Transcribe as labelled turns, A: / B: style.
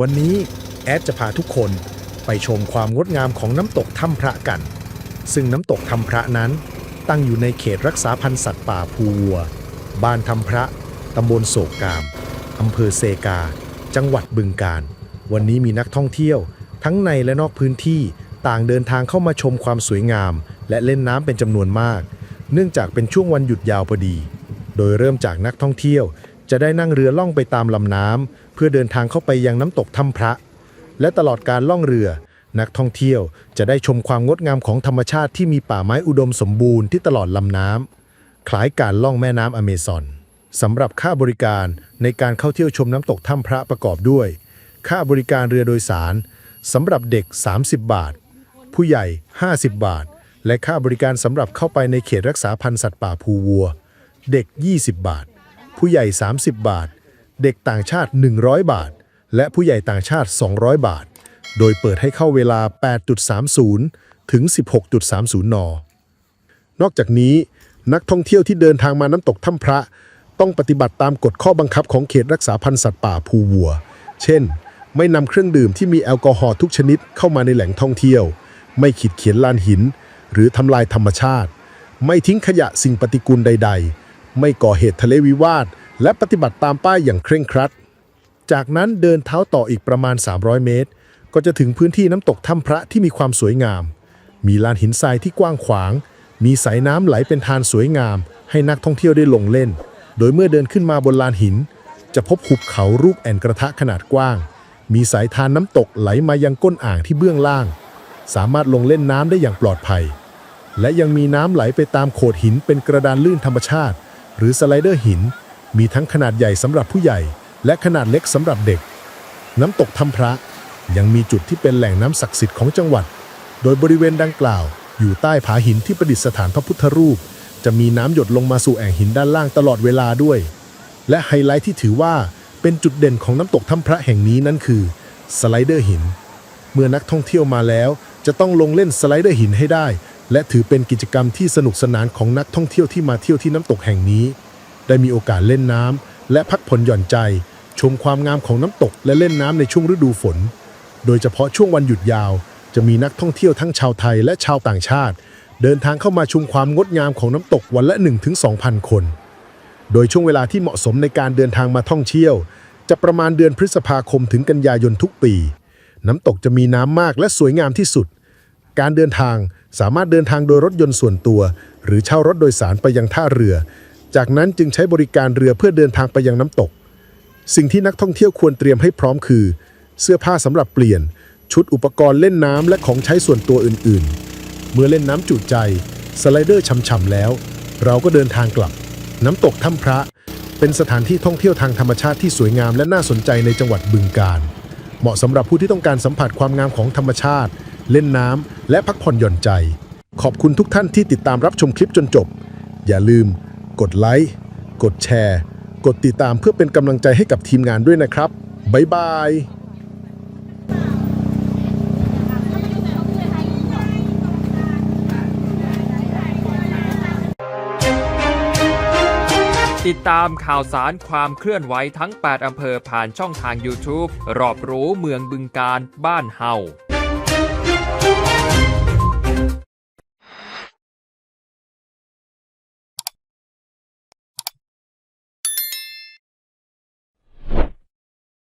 A: วันนี้แอดจะพาทุกคนไปชมความงดงามของน้ำตกถ้ำพระกัน ซึ่งน้ำตกถ้ำพระนั้น ตั้งอยู่ในเขตรักษาพันธุ์สัตว์ป่าภูวัว บ้านถ้ำพระตำบลโศกกามอำเภอเซกา จังหวัดบึงกาฬวันนี้มีนักท่องเที่ยว ทั้งในและนอกพื้นที่ต่างเดินทางเข้ามาชมความสวยงาม และเล่นน้ำเป็นจำนวนมาก เนื่องจากเป็นช่วงวันหยุดยาวพอดี โดยเริ่มจากนักท่องเที่ยวจะได้นั่งเรือล่องไปตามลำน้ำ เพื่อเดินทางเข้าไปยังน้ำตกถ้ำพระ และตลอดการล่องเรือ นักท่องเที่ยวจะได้ชมความงดงามของธรรมชาติที่มีป่าไม้อุดมสมบูรณ์ที่ตลอดลำน้ำคล้ายการล่องแม่น้ำอเมซอนสำหรับค่าบริการในการเข้าเที่ยวชมน้ำตกถ้ำพระประกอบด้วย ค่าบริการเรือโดยสารสำหรับเด็ก 30 บาท ผู้ใหญ่ 50 บาท และค่าบริการสำหรับเข้าไปในเขตรักษาพันธุ์สัตว์ป่าภูวัว เด็ก 20 บาท ผู้ใหญ่ 30 บาท เด็กต่างชาติ 100 บาท และผู้ใหญ่ต่างชาติ 200 บาท โดยเปิดให้เข้าเวลา 8.30 ถึง 16.30 น นอกจากนี้นักท่องเที่ยวที่เดินทางมาน้ำตกถ้ำพระ ต้องปฏิบัติตามกฎข้อบังคับของเขตรักษาพันธุ์สัตว์ป่าภูวัว เช่น ไม่นำเครื่องดื่มที่มีแอลกอฮอล์ทุกชนิดเข้ามาในแหล่งท่องเที่ยว ไม่ขีดเขียนลานหิน หรือทำลายธรรมชาติ ไม่ทิ้งขยะสิ่งปฏิกูลใด ๆ ไม่ก่อเหตุทะเลวิวาท และปฏิบัติตามป้ายอย่างเคร่งครัด จากนั้นเดินเท้าต่ออีกประมาณ 300 เมตร ก็จะถึงพื้นที่น้ำตกถ้ำพระที่มีความสวยงาม มีลานหินทรายที่กว้างขวาง มีสายน้ำไหลเป็นทานสวยงาม ให้นักท่องเที่ยวได้ลงเล่น โดยเมื่อเดินขึ้นมาบนลานหิน จะพบหุบเขารูปแอนกระทะขนาดกว้าง มีสายทานน้ำตกไหลมายังก้นอ่างที่เบื้องล่าง สามารถลงเล่นน้ำได้อย่างปลอดภัย และยังมีน้ำไหลไปตามโขดหินเป็นกระดานลื่นธรรมชาติ หรือสไลเดอร์หิน มีทั้งขนาดใหญ่สำหรับผู้ใหญ่ และขนาดเล็กสำหรับเด็ก น้ำตกถ้ำพระ ยังมีจุดที่เป็นแหล่งน้ำศักดิ์สิทธิ์ของจังหวัด โดยบริเวณดังกล่าว อยู่ใต้ผาหินที่ประดิษฐานพระพุทธรูป จะมีน้ำหยดลงมาสู่แอ่งหินด้านล่างตลอดเวลาด้วย และไฮไลท์ที่ถือว่าเป็นจุดเด่นของน้ำตกถ้ำพระแห่งนี้นั่นคือสไลเดอร์หิน เมื่อนักท่องเที่ยวมาแล้ว จะต้องลงเล่นสไลเดอร์หินให้ได้ และถือเป็นกิจกรรมที่สนุกสนานของนักท่องเที่ยวที่มาเที่ยวที่น้ำตกแห่งนี้ ได้มีโอกาสเล่นน้ำและพักผ่อนหย่อนใจ ชมความงามของน้ำตกและเล่นน้ำในช่วงฤดูฝน โดยเฉพาะช่วงวันหยุดยาว จะมีนักท่องเที่ยวทั้งชาวไทยและชาวต่างชาติ เดินทางเข้ามาชมความงดงามของน้ำตกวันละ 1-2,000 คน โดยช่วงเวลาที่เหมาะสมในการเดินทางมาท่องเที่ยว จะประมาณเดือนพฤษภาคมถึงกันยายนทุกปี น้ำตกจะมีน้ำมากและสวยงามที่สุด การเดินทางสามารถเดินทางโดยรถยนต์ส่วนตัว หรือเช่ารถโดยสารไปยังท่าเรือ จากนั้นจึงใช้บริการเรือเพื่อเดินทางไปยังน้ำตก สิ่งที่นักท่องเที่ยวควรเตรียมให้พร้อมคือ เสื้อผ้าสำหรับเปลี่ยน ชุดอุปกรณ์เล่นน้ำและของใช้ส่วนตัวอื่นๆ เมื่อเล่นน้ำจุใจ สไลเดอร์ช่ำๆแล้ว เราก็เดินทางกลับ น้ำตกถ้ำพระ เป็นสถานที่ท่องเที่ยวทางธรรมชาติที่สวยงามและน่าสนใจในจังหวัดบึงกาฬเหมาะสำหรับผู้ที่ต้องการสัมผัสความงามของธรรมชาติ เล่นน้ำและพักผ่อนหย่อนใจ ขอบคุณทุกท่านที่ติดตามรับชมคลิปจนจบ อย่าลืม กดไลค์ กดแชร์ กดติดตามเพื่อเป็นกำลังใจให้กับทีมงานด้วยนะครับ บ๊ายบาย
B: ติดตามข่าวสารความเคลื่อนไหวทั้ง 8 อำเภอผ่านช่องทาง YouTube รอบรู้เมืองบึงการบ้านเฮา